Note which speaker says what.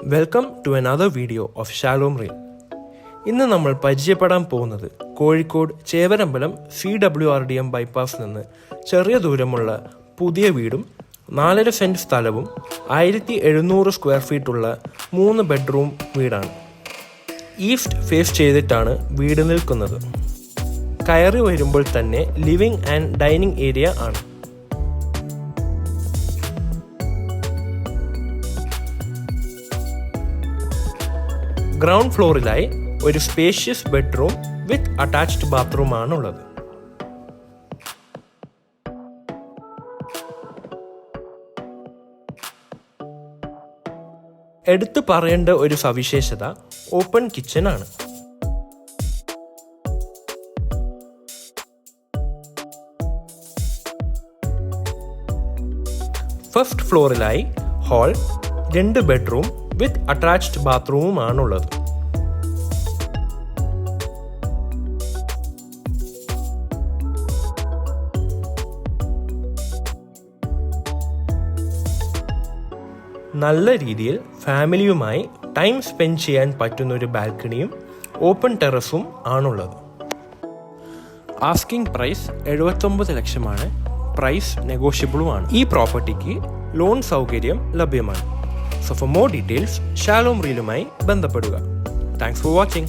Speaker 1: Welcome to another video of Shalom reel ഇന്ന് നമ്മൾ പരിചയപ്പെടാൻ പോകുന്നത് Kozhikode Chevarambalam C W R D M bypass നിന്ന് ചെറിയ ദൂരമുള്ള പുതിയ വീടും നാലര സെന്റ് സ്ഥലവും ആയിരത്തി എഴുന്നൂറ് സ്ക്വയർ ഫീറ്റുള്ള മൂന്ന് ബെഡ്റൂം വീടാണ്. ഈസ്റ്റ് ഫേസ് ചെയ്തിട്ടാണ് വീട് നിൽക്കുന്നത്. കയറി വരുമ്പോൾ തന്നെ ലിവിംഗ് ആൻഡ് ഡൈനിങ് ഏരിയ ആണ്. ഗ്രൗണ്ട് ഫ്ലോറിലായി ഒരു spacious bedroom with attached bathroom ആണുള്ളത്. എടുത്തു പറയേണ്ട ഒരു സവിശേഷത ഓപ്പൺ കിച്ചൺ ആണ്. ഫസ്റ്റ് ഫ്ലോറിലായി ഹാൾ രണ്ട് ബെഡ്റൂം വിത്ത് അറ്റാച്ച്ഡ് ബാത്റൂമും ആണുള്ളത് നല്ല രീതിയിൽ ഫാമിലിയുമായി ടൈം സ്പെൻഡ് ചെയ്യാൻ പറ്റുന്ന ഒരു ബാൽക്കണിയും ഓപ്പൺ ടെറസും ആണുള്ളത്. ആസ്കിംഗ് പ്രൈസ് എഴുപത്തൊമ്പത് ലക്ഷമാണ്. പ്രൈസ് നെഗോഷ്യബിളുമാണ്. ഈ പ്രോപ്പർട്ടിക്ക് ലോൺ സൗകര്യം ലഭ്യമാണ്. So for more details Shalom റീലുമായി ബന്ധപ്പെടുക താങ്ക്സ് ഫോർ വാച്ചിങ്